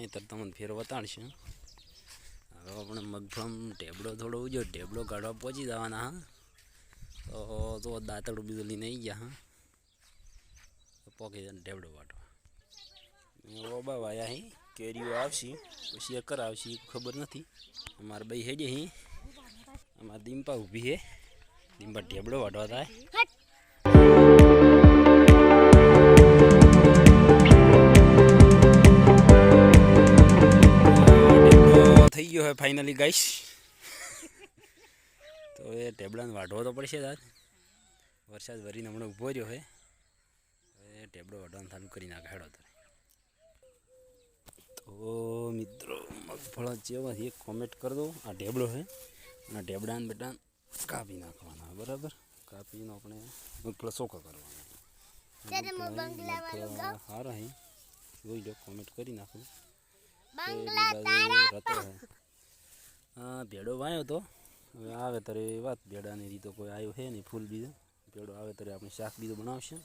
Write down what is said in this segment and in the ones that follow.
વાંતર તમને ફેર વતાડશે. હવે આપણે મગફળમ ટેબડો થોડો ઉજો ટેબડો કાઢવા પહોંચી જવાના હા. તો તો દાંતડું બીજું લઈને આવી ગયા હા. તો પોકી જાય ટેબડો વાટવા. ઓબા વાયા અહીં કેરીઓ આવશે, પછી એકર આવશે ખબર નથી. અમારે ભાઈ હેજે અહીં અમારે દીમ્પા ઊભી હે. દીમ્પા ટેબડો વાટવા થાય. ગયો ફાઇનલી ગાઈશ. તો એ ટેબડાને વાઢવો તો પડશે દાદ વરસાદ વરીને હમણાં ઊભો રહ્યો હે હવે ટેબડો વાઢવાનું ચાલુ કરી નાખે હેડો તારે તો મિત્રો મગફળા જેવા એક કોમેન્ટ કરી દો આ ટેબડો છે. અને ટેબડાને બેટા કાપી નાખવાના બરાબર? કાપીને આપણે મગફળા સોકા કરવાના. સારા હે જોઈ લો કોમેન્ટ કરી નાખો. રતો હા ભેડો વાયો તો. હવે આવે ત્યારે વાત, ભેડાની રીતો કોઈ આવ્યો છે નહીં, ફૂલ બીજો. ભેડો આવે ત્યારે આપણે શાક બીજો બનાવશે.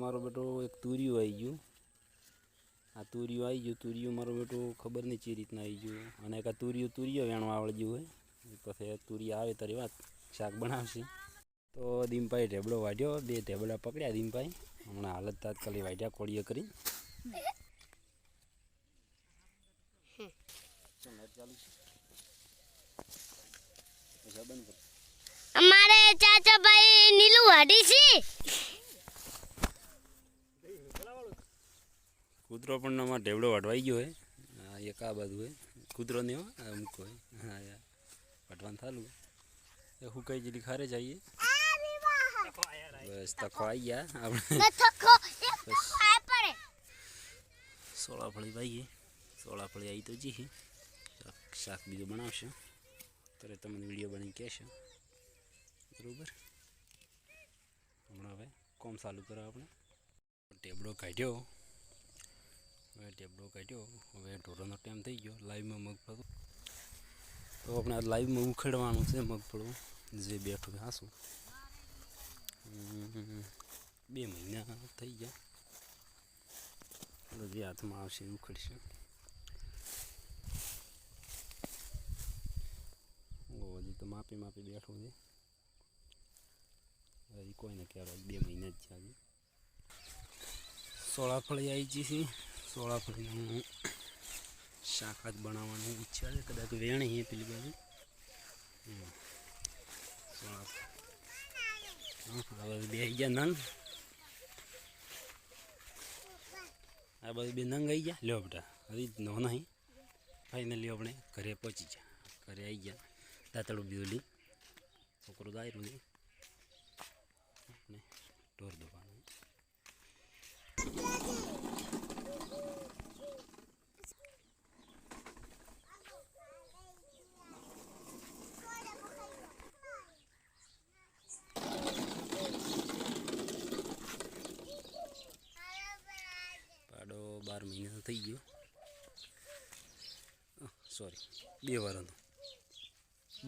મારો બેટો એક તુરિયું આવી ગયું. આ તુરિયું આવી ગયું, તુરિયું મારો બેટો ખબર નહીં ચી રીતના આવી ગયું. અને એક આ તુરિયું તુરિયો વેણો આવડી ગયું હોય પછી તુરિયા આવે ત્યારે વાત, શાક બનાવશે. તો દીમભાઈ ઢેબડો વાઢ્યો, બે ઢેબડા પકડ્યા દીમભાઈ. હમણાં હાલત તાત્કાલિક વાઢ્યા કોળીએ કરી. ચાલુ છે બંધ કર. અમારે ચાચાભાઈ નીલુ વાડી છે. કૂતરો પણ અમારે ઢેવડો વાટવાઈ ગયો હે. હા એક આ બાજુ હે. કૂતરો ને અમુક હોય હા. યાર વાટવાનું થાલું એ હુકાઈ જેટલી ખારે જઈએ. બસ તખો આવી ગયા આપણે. સોળા ફળી વાઈએ સોળા ફળી આવી તો જી શાક બીજું બનાવશે. ત્યારે તમને વીડિયો બની કહેશે. બરાબર? હમણાં હવે કોમ ચાલુ કરો આપણે. ટેબડો કાઢ્યો. હવે ટેબડો કાઢ્યો. હવે ઢોરોનો ટાઈમ થઈ ગયો. લાઈવમાં મગફળું તો આપણે લાઈવમાં ઉખેડવાનું છે મગફળું જે બેઠું હાસું. બે મહિના થઈ ગયા. જે હાથમાં આવશે ઉખડશે ઓ હજી તો માપી માપી બેઠું છે હજી કોઈને કહેવાય બે મહિના જ છે હજી સોળાફળી આવી ગઈ છે. સોળાફળીનું શાક જ બનાવવાની ઈચ્છા છે. કદાચ વેણી પેલી બાજુ. હમ. સોળા હવે બે ગયા નંગ. આ બધું બે નંગ આવી ગયા. લ્યો બેટા, હજી નો નહીં. ફાઇનલી આપણે ઘરે પહોંચી ગયા. ઘરે આવી ગયા. દાંતળું બીજું છોકરો દાયરું નહીં આપણે ઢોર દોવાનું પાડો બાર મહિના થઈ ગયો. સોરી બે વાર વારનો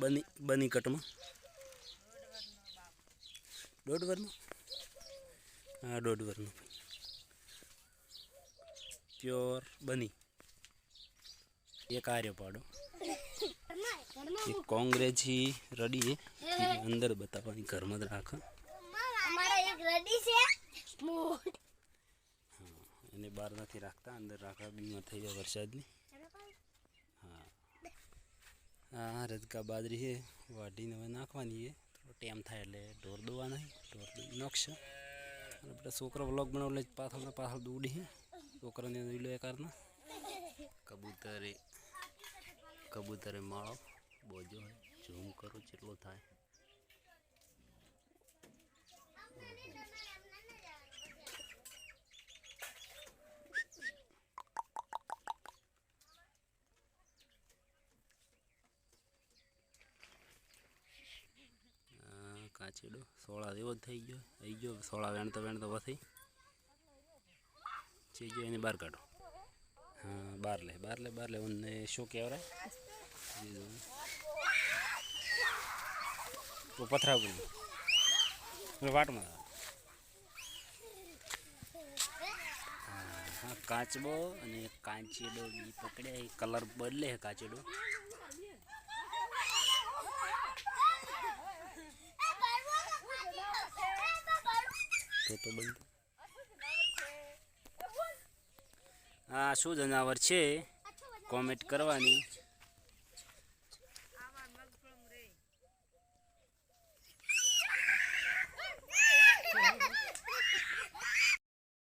બની બની કટમાં? દોઢ વારનો હા દોઢ વારનો પ્યોર બની. એક આર્યો પાડો. એક કોંગ્રેસી રડી એ અંદર બતાવવાની ઘરમાં જ રાખે. એને બહાર નથી રાખતા અંદર રાખવા બીમાર થઈ જાય વરસાદની. હા, રજકા બાજરી છે, વાઢીને હવે નાખવાની છે. થોડો ટાઈમ થાય એટલે ઢોર દોવા નહીં ઢોર દોઈ નાખશે. અને બધા છોકરો વ્લોગ બનાવ એટલે પાછળ પાછળ દોડી છે. છોકરાને દોઈ લો કબૂતરે કબૂતરે માળો બોજો ઝૂમ કરો જેટલો થાય. આ કાચીડો સોળા જેવો જ થઈ ગયો. આવી ગયો. સોળા વેણતો વેણતો પછી ચી ગયો એને બહાર કાઢો. હા, બહાર લે બહાર લે બહાર લે. અને શું કહેવાય? તો પથરા ઉપર વાટમાં કાચબો અને કાંચીડો બી પકડ્યા. કલર બદલે કાચીડો. તો તો બંધ. આ શું જનાવર છે? કોમેન્ટ કરવાની.